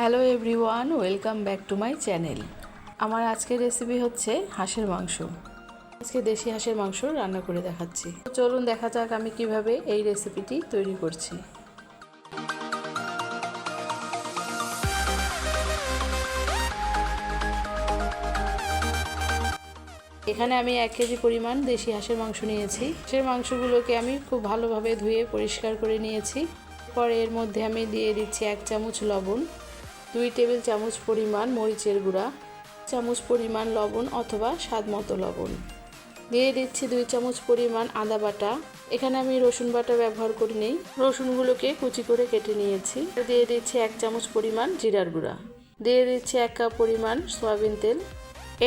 Hello everyone welcome back to my channel আমার আজকের recipe হচ্ছে হাঁসের মাংস। আজকে দেশি হাঁসের মাংস রান্না করে দেখাচ্ছি। চলুন দেখা যাক আমি কীভাবে এই রেসিপিটি তৈরি করছি। এখানে আমি এক কেজি পরিমাণ দেশি হাঁসের মাংস নিয়েছি। হাঁসের মাংসগুলোকে আমি খুব ভালোভাবে ধুয়ে পরিষ্কার করে নিয়েছি। পরে এর মধ্যে আমি দিয়ে দিচ্ছি এক চামচ লবণ। দুই টেবিল চামচ পরিমাণ মরিচের গুঁড়া, চামচ পরিমাণ লবণ অথবা স্বাদ মতো লবণ। দিয়ে দিচ্ছি দুই চামচ পরিমাণ আদা বাটা। এখানে আমি রসুন বাটা ব্যবহার করি নেই রসুনগুলোকে কুচি করে কেটে নিয়েছি। দিয়ে দিচ্ছি এক চামচ পরিমাণ জিরার গুঁড়া। দিয়ে দিচ্ছি এক কাপ পরিমাণ সয়াবিন তেল।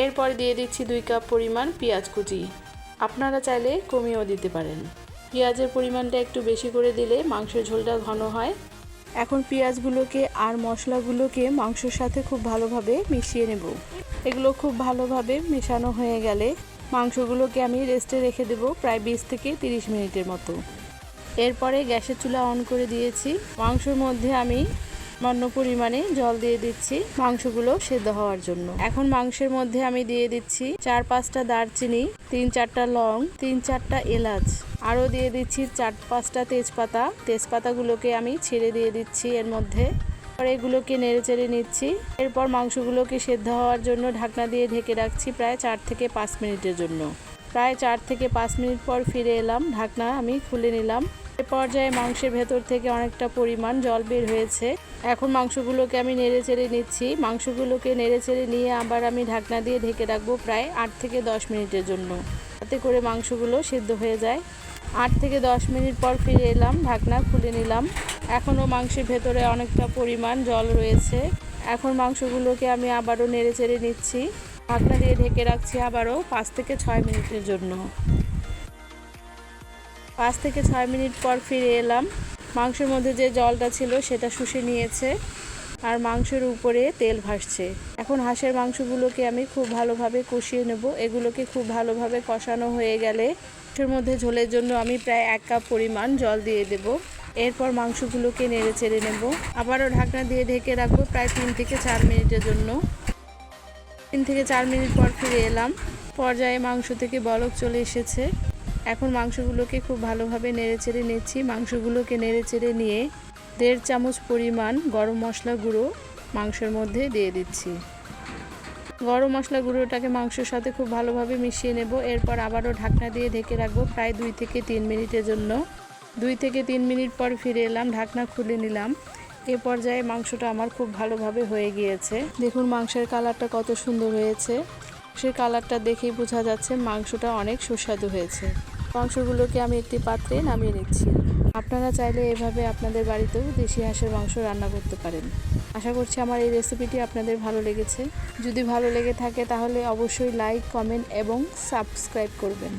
এরপর দিয়ে দিচ্ছি দুই কাপ পরিমাণ পেঁয়াজ কুচি। আপনারা চাইলে কমিয়েও দিতে পারেন। পেঁয়াজের পরিমাণটা একটু বেশি করে দিলে মাংসের ঝোলটা ঘন হয়। এখন পেঁয়াজগুলোকে আর মশলাগুলোকে মাংসর সাথে খুব ভালোভাবে মিশিয়ে নেব। এগুলো খুব ভালোভাবে মেশানো হয়ে গেলে মাংসগুলোকে আমি রেস্টে রেখে দেব প্রায় বিশ থেকে তিরিশ মিনিটের মতো। এরপরে গ্যাসের চুলা অন করে দিয়েছি। মাংসের মধ্যে আমি সামান্য পরিমাণে জল দিয়ে দিচ্ছি মাংসগুলো সেদ্ধ হওয়ার জন্য। এখন মাংসের মধ্যে আমি দিয়ে দিচ্ছি চার পাঁচটা দারচিনি, তিন চারটা লং, তিন চারটা এলাচ। আরও দিয়ে দিচ্ছি চার পাঁচটা তেজপাতা। তেজপাতাগুলোকে আমি ছেড়ে দিয়ে দিচ্ছি এর মধ্যে। পরে এগুলোকে নেড়ে চেড়ে নিচ্ছি। এরপর মাংসগুলোকে সেদ্ধ হওয়ার জন্য ঢাকনা দিয়ে ঢেকে রাখছি প্রায় চার থেকে পাঁচ মিনিটের জন্য। প্রায় চার থেকে পাঁচ মিনিট পর ফিরে এলাম। ঢাকনা আমি খুলে নিলাম। এ পর্যায়ে মাংসের ভেতর থেকে অনেকটা পরিমাণ জল বের হয়েছে। এখন মাংসগুলোকে আমি নেড়ে চেড়ে নিচ্ছি। মাংসগুলোকে নেড়ে চেড়ে নিয়ে আবার আমি ঢাকনা দিয়ে ঢেকে রাখব প্রায় আট থেকে দশ মিনিটের জন্য। তাতে করে মাংসগুলো সেদ্ধ হয়ে যায়। আট থেকে দশ মিনিট পর ফিরে এলাম, ঢাকনা খুলে নিলাম। এখনও মাংসের ভেতরে অনেকটা পরিমাণ জল রয়েছে। এখন মাংসগুলোকে আমি আবারও নেড়ে চেড়ে নিচ্ছি। ঢাকনা দিয়ে ঢেকে রাখছি আবারও পাঁচ থেকে ছয় মিনিটের জন্য। পাঁচ থেকে ছয় মিনিট পর ফিরে এলাম। মাংসের মধ্যে যে জলটা ছিল সেটা শুষে নিয়েছে আর মাংসের উপরে তেল ভাসছে। এখন হাঁসের মাংসগুলোকে আমি খুব ভালোভাবে কষিয়ে নেব। এগুলোকে খুব ভালোভাবে কষানো হয়ে গেলে মাংসের মধ্যে ঝোলের জন্য আমি প্রায় এক কাপ পরিমাণ জল দিয়ে দেব। এরপর মাংসগুলোকে নেড়ে চেড়ে নেব। আবারও ঢাকনা দিয়ে ঢেকে রাখব প্রায় তিন থেকে চার মিনিটের জন্য। তিন থেকে চার মিনিট পর ফিরে এলাম। পর্যায়ে মাংস থেকে বলক চলে এসেছে। এখন মাংসগুলোকে খুব ভালোভাবে নেড়ে চেড়ে নিচ্ছি। মাংসগুলোকে নেড়ে চেড়ে নিয়ে দেড় চামচ পরিমাণ গরম মশলা গুঁড়ো মাংসের মধ্যে দিয়ে দিচ্ছি। গরম মশলা গুঁড়োটাকে মাংসের সাথে খুব ভালোভাবে মিশিয়ে নেব। এরপর আবারও ঢাকনা দিয়ে ঢেকে রাখব প্রায় দুই থেকে তিন মিনিটের জন্য। দুই থেকে তিন মিনিট পর ফিরে এলাম, ঢাকনা খুলে নিলাম। এ পর্যায়ে মাংসটা আমার খুব ভালোভাবে হয়ে গিয়েছে। দেখুন মাংসের কালারটা কত সুন্দর হয়েছে। সে কালারটা দেখেই বোঝা যাচ্ছে মাংসটা অনেক সুস্বাদু হয়েছে। মাংসগুলোকে আমি একটি পাত্রে নামিয়ে নিচ্ছি। আপনারা চাইলে এভাবে আপনাদের বাড়িতেও দেশি হাঁসের মাংস রান্না করতে পারেন। আশা করছি আমার এই রেসিপিটি আপনাদের ভালো লেগেছে। যদি ভালো লেগে থাকে তাহলে অবশ্যই লাইক, কমেন্ট এবং সাবস্ক্রাইব করবেন।